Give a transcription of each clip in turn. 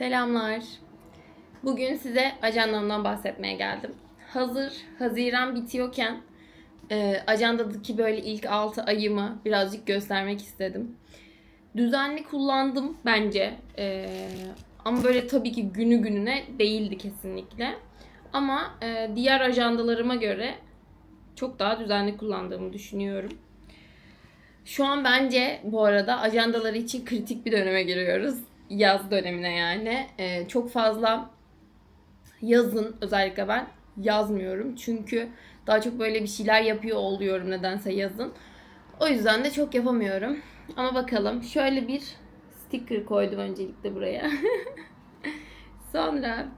Selamlar. Bugün size ajandamdan bahsetmeye geldim. Hazır Haziran bitiyorken e, ajandadaki böyle ilk 6 ayımı birazcık göstermek istedim. Düzenli kullandım bence. E, ama böyle tabii ki günü gününe değildi kesinlikle. Ama e, diğer ajandalarıma göre çok daha düzenli kullandığımı düşünüyorum. Şu an bence bu arada ajandaları için kritik bir döneme giriyoruz. Yaz dönemine yani. Ee, çok fazla yazın özellikle ben yazmıyorum. Çünkü daha çok böyle bir şeyler yapıyor oluyorum nedense yazın. O yüzden de çok yapamıyorum. Ama bakalım şöyle bir sticker koydum öncelikle buraya. Sonra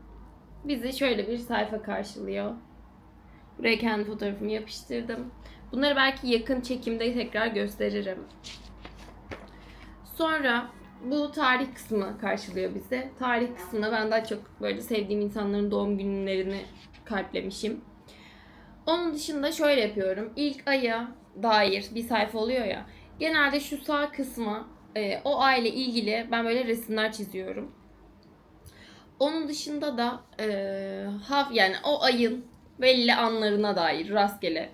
bizi şöyle bir sayfa karşılıyor. Buraya kendi fotoğrafımı yapıştırdım. Bunları belki yakın çekimde tekrar gösteririm. Sonra bu tarih kısmı karşılıyor bizi. Tarih kısmında ben daha çok böyle sevdiğim insanların doğum günlerini kalplemişim. Onun dışında şöyle yapıyorum. İlk aya dair bir sayfa oluyor ya. Genelde şu sağ kısmı e, o aile ilgili ben böyle resimler çiziyorum. Onun dışında da e, haf yani o ayın belli anlarına dair rastgele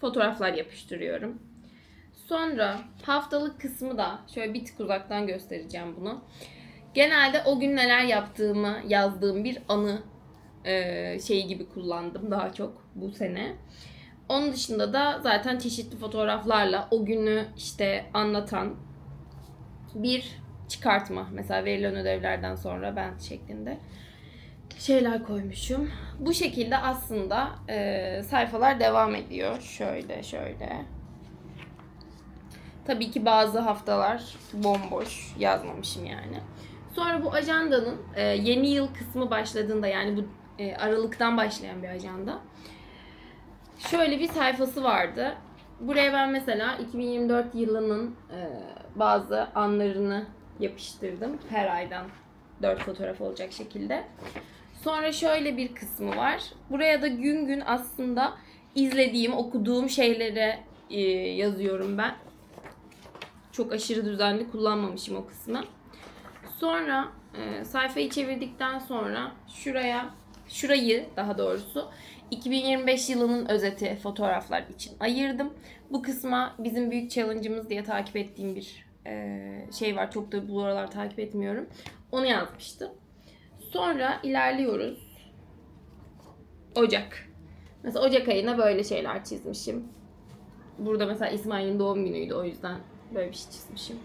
fotoğraflar yapıştırıyorum. Sonra haftalık kısmı da şöyle bir tık uzaktan göstereceğim bunu. Genelde o gün neler yaptığımı yazdığım bir anı e, şeyi gibi kullandım daha çok bu sene. Onun dışında da zaten çeşitli fotoğraflarla o günü işte anlatan bir çıkartma. Mesela verilen ödevlerden sonra ben şeklinde şeyler koymuşum. Bu şekilde aslında e, sayfalar devam ediyor. Şöyle şöyle. Tabii ki bazı haftalar bomboş yazmamışım yani. Sonra bu ajandanın e, yeni yıl kısmı başladığında yani bu e, Aralık'tan başlayan bir ajanda. Şöyle bir sayfası vardı. Buraya ben mesela 2024 yılının e, bazı anlarını yapıştırdım. Her aydan 4 fotoğraf olacak şekilde. Sonra şöyle bir kısmı var. Buraya da gün gün aslında izlediğim, okuduğum şeylere e, yazıyorum ben. Çok aşırı düzenli kullanmamışım o kısmı. Sonra e, sayfayı çevirdikten sonra şuraya, şurayı daha doğrusu 2025 yılının özeti fotoğraflar için ayırdım. Bu kısma bizim büyük challenge'ımız diye takip ettiğim bir e, şey var. Çok da bu aralar takip etmiyorum. Onu yazmıştım. Sonra ilerliyoruz. Ocak. Mesela Ocak ayına böyle şeyler çizmişim. Burada mesela İsmail'in doğum günüydü o yüzden böyle bir şey çizmişim.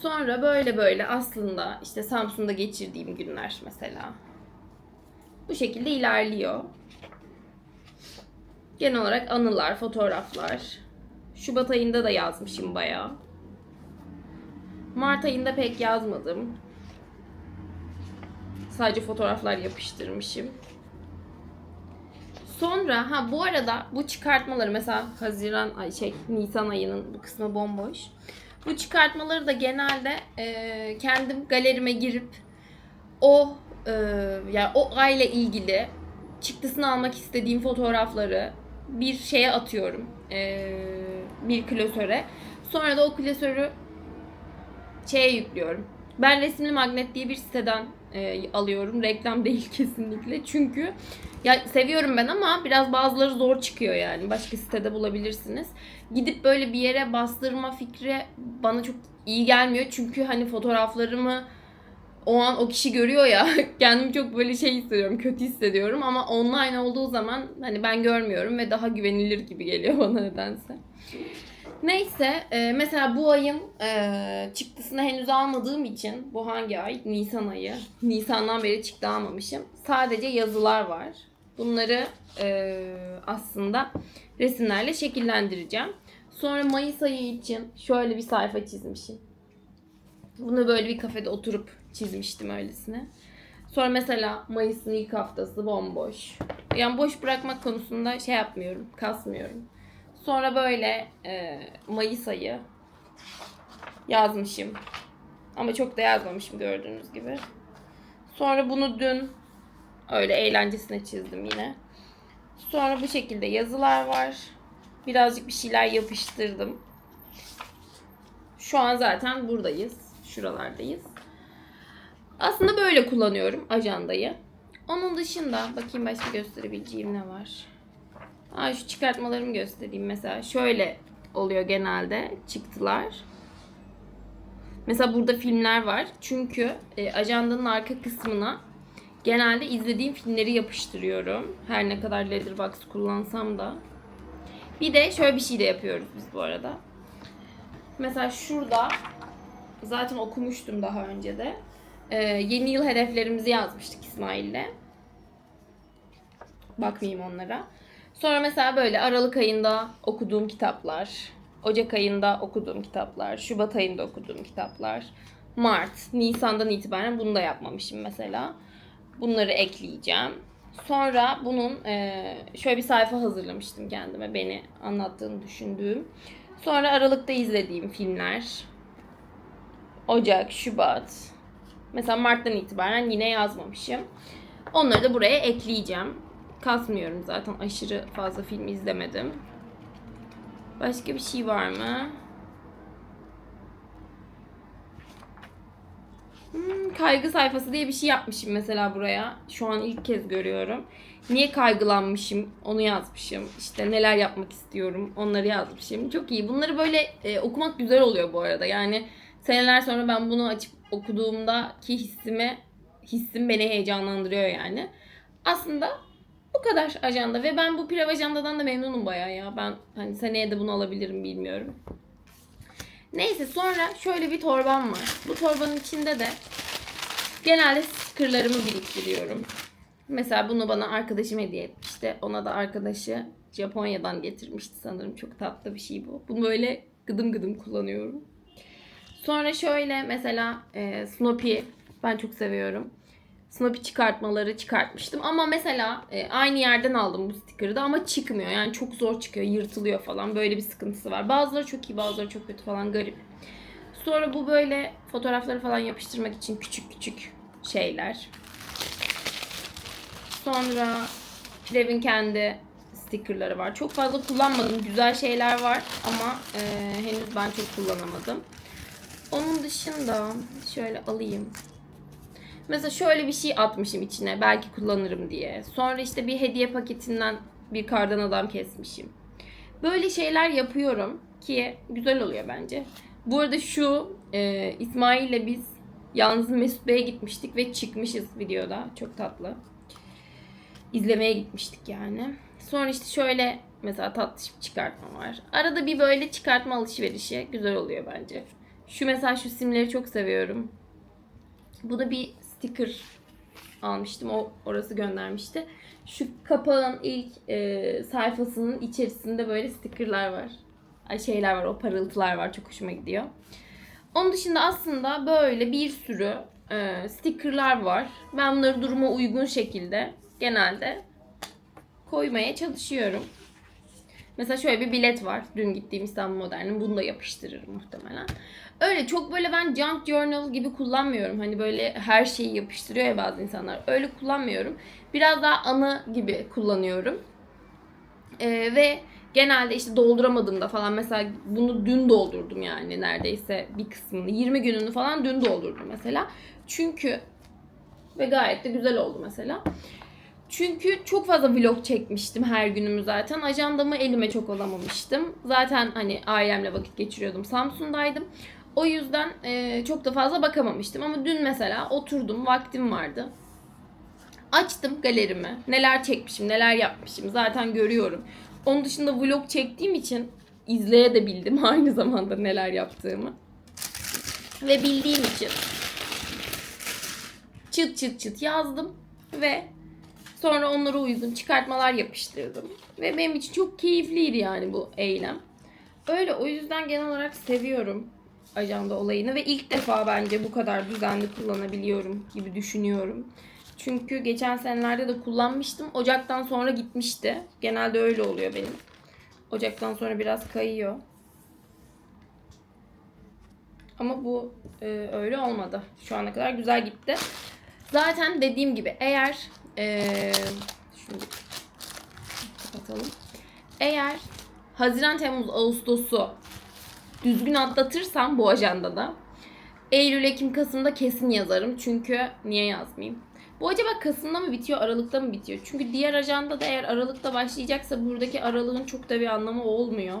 Sonra böyle böyle aslında işte Samsun'da geçirdiğim günler mesela. Bu şekilde ilerliyor. Genel olarak anılar, fotoğraflar. Şubat ayında da yazmışım bayağı. Mart ayında pek yazmadım. Sadece fotoğraflar yapıştırmışım. Sonra ha bu arada bu çıkartmaları mesela Haziran ay şey Nisan ayının bu kısmı bomboş. Bu çıkartmaları da genelde e, kendim galerime girip o e, yani o aile ilgili çıktısını almak istediğim fotoğrafları bir şeye atıyorum. E, bir klasöre. Sonra da o klasörü şeye yüklüyorum. Ben Resimli Magnet diye bir siteden e, alıyorum. Reklam değil kesinlikle. Çünkü ya seviyorum ben ama biraz bazıları zor çıkıyor yani. Başka sitede bulabilirsiniz. Gidip böyle bir yere bastırma fikri bana çok iyi gelmiyor. Çünkü hani fotoğraflarımı o an o kişi görüyor ya kendimi çok böyle şey hissediyorum kötü hissediyorum ama online olduğu zaman hani ben görmüyorum ve daha güvenilir gibi geliyor bana nedense. Neyse e, mesela bu ayın e, çıktısını henüz almadığım için bu hangi ay? Nisan ayı. Nisan'dan beri çıktı almamışım. Sadece yazılar var. Bunları e, aslında resimlerle şekillendireceğim. Sonra Mayıs ayı için şöyle bir sayfa çizmişim. Bunu böyle bir kafede oturup çizmiştim öylesine. Sonra mesela Mayıs'ın ilk haftası bomboş. Yani boş bırakmak konusunda şey yapmıyorum, kasmıyorum. Sonra böyle e, Mayıs ayı yazmışım. Ama çok da yazmamışım gördüğünüz gibi. Sonra bunu dün öyle eğlencesine çizdim yine. Sonra bu şekilde yazılar var. Birazcık bir şeyler yapıştırdım. Şu an zaten buradayız. Şuralardayız. Aslında böyle kullanıyorum ajandayı. Onun dışında bakayım başka gösterebileceğim ne var. Aa, şu çıkartmalarımı göstereyim mesela. Şöyle oluyor genelde çıktılar. Mesela burada filmler var. Çünkü e, ajandanın arka kısmına genelde izlediğim filmleri yapıştırıyorum. Her ne kadar Letterboxd kullansam da. Bir de şöyle bir şey de yapıyoruz biz bu arada. Mesela şurada zaten okumuştum daha önce de. Ee, yeni yıl hedeflerimizi yazmıştık İsmail'le. Bakmayayım onlara. Sonra mesela böyle Aralık ayında okuduğum kitaplar, Ocak ayında okuduğum kitaplar, Şubat ayında okuduğum kitaplar, Mart, Nisan'dan itibaren bunu da yapmamışım mesela. Bunları ekleyeceğim. Sonra bunun e, şöyle bir sayfa hazırlamıştım kendime beni anlattığını düşündüğüm. Sonra Aralık'ta izlediğim filmler. Ocak, Şubat. Mesela Mart'tan itibaren yine yazmamışım. Onları da buraya ekleyeceğim. Kasmıyorum zaten aşırı fazla film izlemedim. Başka bir şey var mı? Hmm, kaygı sayfası diye bir şey yapmışım mesela buraya. Şu an ilk kez görüyorum. Niye kaygılanmışım onu yazmışım. İşte neler yapmak istiyorum onları yazmışım. Çok iyi. Bunları böyle e, okumak güzel oluyor bu arada. Yani seneler sonra ben bunu açıp okuduğumdaki hissimi hissim beni heyecanlandırıyor yani. Aslında bu kadar ajanda ve ben bu pilav ajandadan da memnunum bayağı ya. Ben hani seneye de bunu alabilirim bilmiyorum. Neyse sonra şöyle bir torbam var. Bu torbanın içinde de genelde stickerlarımı biriktiriyorum. Mesela bunu bana arkadaşım hediye etmişti. Ona da arkadaşı Japonya'dan getirmişti sanırım. Çok tatlı bir şey bu. Bunu böyle gıdım gıdım kullanıyorum. Sonra şöyle mesela e, Snoopy ben çok seviyorum. Snoopy çıkartmaları çıkartmıştım. Ama mesela e, aynı yerden aldım bu sticker'ı da ama çıkmıyor. Yani çok zor çıkıyor, yırtılıyor falan. Böyle bir sıkıntısı var. Bazıları çok iyi, bazıları çok kötü falan garip. Sonra bu böyle fotoğrafları falan yapıştırmak için küçük küçük şeyler. Sonra Pilev'in kendi stickerları var. Çok fazla kullanmadım. Güzel şeyler var ama e, henüz ben çok kullanamadım. Onun dışında şöyle alayım. Mesela şöyle bir şey atmışım içine belki kullanırım diye. Sonra işte bir hediye paketinden bir kardan adam kesmişim. Böyle şeyler yapıyorum ki güzel oluyor bence. Bu arada şu e, İsmail'le biz yalnız Mesut Bey'e gitmiştik ve çıkmışız videoda. Çok tatlı. İzlemeye gitmiştik yani. Sonra işte şöyle mesela tatlı çıkartma var. Arada bir böyle çıkartma alışverişi güzel oluyor bence. Şu mesela şu simleri çok seviyorum. Bu da bir sticker almıştım. O orası göndermişti. Şu kapağın ilk e, sayfasının içerisinde böyle stickerlar var. Ay, şeyler var, o parıltılar var. Çok hoşuma gidiyor. Onun dışında aslında böyle bir sürü e, stickerlar var. Ben bunları duruma uygun şekilde genelde koymaya çalışıyorum. Mesela şöyle bir bilet var. Dün gittiğim İstanbul Modern'in. Bunu da yapıştırırım muhtemelen. Öyle çok böyle ben junk journal gibi kullanmıyorum. Hani böyle her şeyi yapıştırıyor ya bazı insanlar. Öyle kullanmıyorum. Biraz daha anı gibi kullanıyorum. Ee, ve genelde işte dolduramadığımda falan mesela bunu dün doldurdum yani neredeyse bir kısmını. 20 gününü falan dün doldurdum mesela. Çünkü ve gayet de güzel oldu mesela. Çünkü çok fazla vlog çekmiştim her günümü zaten. Ajandamı elime çok alamamıştım. Zaten hani ailemle vakit geçiriyordum. Samsun'daydım. O yüzden e, çok da fazla bakamamıştım. Ama dün mesela oturdum, vaktim vardı. Açtım galerimi. Neler çekmişim, neler yapmışım zaten görüyorum. Onun dışında vlog çektiğim için izleye de bildim aynı zamanda neler yaptığımı. Ve bildiğim için çıt çıt çıt yazdım ve sonra onlara uygun çıkartmalar yapıştırdım. Ve benim için çok keyifliydi yani bu eylem. Öyle o yüzden genel olarak seviyorum ajanda olayını ve ilk defa bence bu kadar düzenli kullanabiliyorum gibi düşünüyorum. Çünkü geçen senelerde de kullanmıştım. Ocaktan sonra gitmişti. Genelde öyle oluyor benim. Ocaktan sonra biraz kayıyor. Ama bu e, öyle olmadı. Şu ana kadar güzel gitti. Zaten dediğim gibi eğer e, şunu kapatalım. Eğer Haziran, Temmuz, Ağustos'u düzgün atlatırsam bu ajandada Eylül, Ekim, Kasım'da kesin yazarım. Çünkü niye yazmayayım? Bu acaba Kasım'da mı bitiyor, Aralık'ta mı bitiyor? Çünkü diğer ajanda da eğer Aralık'ta başlayacaksa buradaki aralığın çok da bir anlamı olmuyor.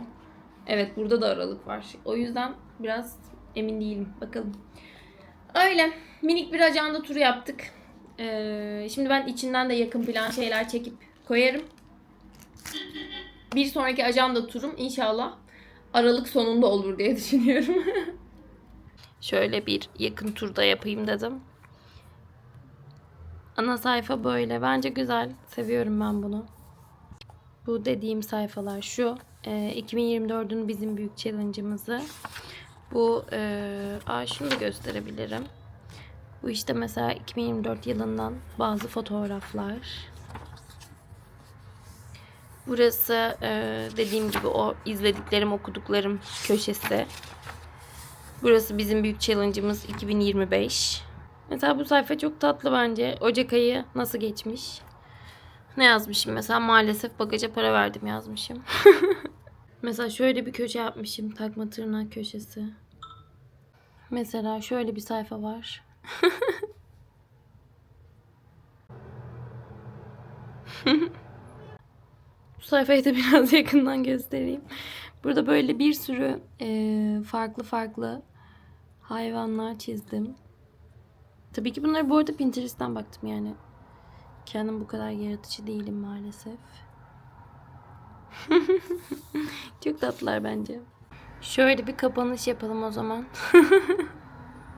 Evet burada da Aralık var. O yüzden biraz emin değilim. Bakalım. Öyle. Minik bir ajanda turu yaptık. Ee, şimdi ben içinden de yakın plan şeyler çekip koyarım. Bir sonraki ajanda turum inşallah Aralık sonunda olur diye düşünüyorum. Şöyle bir yakın turda yapayım dedim. Ana sayfa böyle. Bence güzel. Seviyorum ben bunu. Bu dediğim sayfalar şu. Ee, 2024'ün bizim büyük challenge'ımızı. Bu e, aa, şunu da gösterebilirim. Bu işte mesela 2024 yılından bazı fotoğraflar. Burası e, dediğim gibi o izlediklerim, okuduklarım köşesi. Burası bizim büyük challenge'ımız 2025. Mesela bu sayfa çok tatlı bence. Ocak ayı nasıl geçmiş? Ne yazmışım mesela? Maalesef bagaja para verdim yazmışım. mesela şöyle bir köşe yapmışım. Takma tırnak köşesi. Mesela şöyle bir sayfa var. Bu sayfayı da biraz yakından göstereyim. Burada böyle bir sürü eee, farklı farklı hayvanlar çizdim. Tabii ki bunları bu arada Pinterest'ten baktım yani. Kendim bu kadar yaratıcı değilim maalesef. Çok tatlılar bence. Şöyle bir kapanış yapalım o zaman.